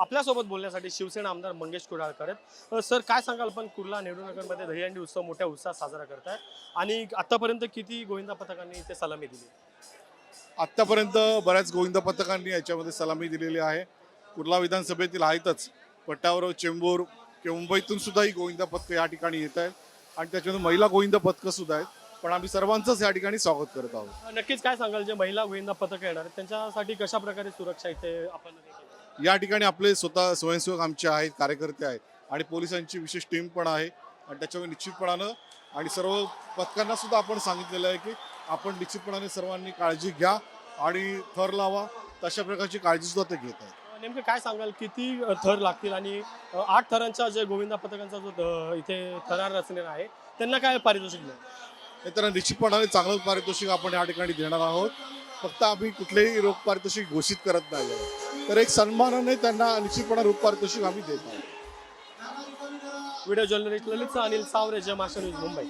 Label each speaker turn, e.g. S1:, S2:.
S1: आपल्यासोबत बोलण्यासाठी शिवसेना आमदार मंगेश कुडाळकर आहेत. सर काय सांगाल पण कुर्ला नेहरूनगरमध्ये दहीहंडी उत्सव मोठ्या उत्साहात साजरा करताय आणि आतापर्यंत किती गोविंदा पथकांनी इथे सलामी दिली?
S2: आत्तापर्यंत बऱ्याच गोविंद पथकांनी याच्यामध्ये सलामी दिलेली आहे. कुर्ला विधानसभेतील आहेतच पट्ट्यावर चेंबूर किंवा मुंबईतून सुद्धा ही गोविंदा पथकं या ठिकाणी येत आहेत. आणि त्याच्यामध्ये महिला गोविंद पथकं सुद्धा आहेत. पण आम्ही सर्वांचंच या ठिकाणी स्वागत करत आहोत.
S1: नक्कीच काय सांगाल जे महिला गोविंदा पथक येणार आहेत त्यांच्यासाठी कशा प्रकारे सुरक्षा इथे आपण?
S2: या ठिकाणी आपले स्वतः स्वयंसेवक आमचे आहेत कार्यकर्ते आहेत आणि पोलिसांची विशेष टीम पण आहे. आणि त्याच्यामुळे निश्चितपणानं आणि सर्व पथकांना सुद्धा आपण सांगितलेलं आहे की आपण निश्चितपणाने सर्वांनी काळजी घ्या आणि थर लावा. तशा प्रकारची काळजी सुद्धा ते घेत आहेत.
S1: नेमकं काय सांगाल? किती थर लागतील? आणि आठ थरांचा जे गोविंदा पथकांचा जो इथे थरार रचलेला आहे त्यांना काय पारितोषिक मिळेल?
S2: तर निश्चितपणाने चांगलं पारितोषिक आपण या ठिकाणी देणार आहोत. फक्त आम्ही कुठलेही रोख पारितोषिक घोषित करत नाही तर एक सन्मानाने त्यांना निश्चितपणे रोख पारितोषिक आम्ही देत आहोत.
S1: व्हिडिओ जर्नलिस्ट ललित अनिल सावरे जमाशा न्यूज मुंबई.